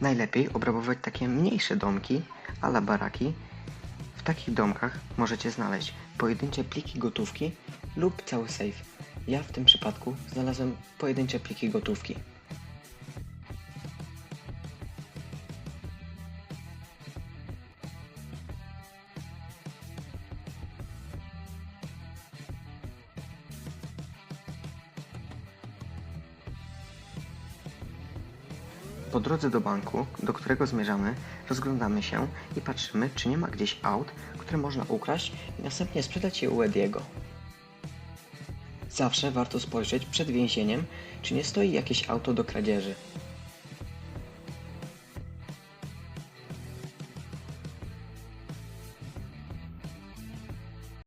Najlepiej obrabować takie mniejsze domki, ala baraki. W takich domkach możecie znaleźć pojedyncze pliki gotówki lub cały safe. Ja w tym przypadku znalazłem pojedyncze pliki gotówki. Po drodze do banku, do którego zmierzamy, rozglądamy się i patrzymy, czy nie ma gdzieś aut, które można ukraść i następnie sprzedać je u Ediego. Zawsze warto spojrzeć przed więzieniem, czy nie stoi jakieś auto do kradzieży.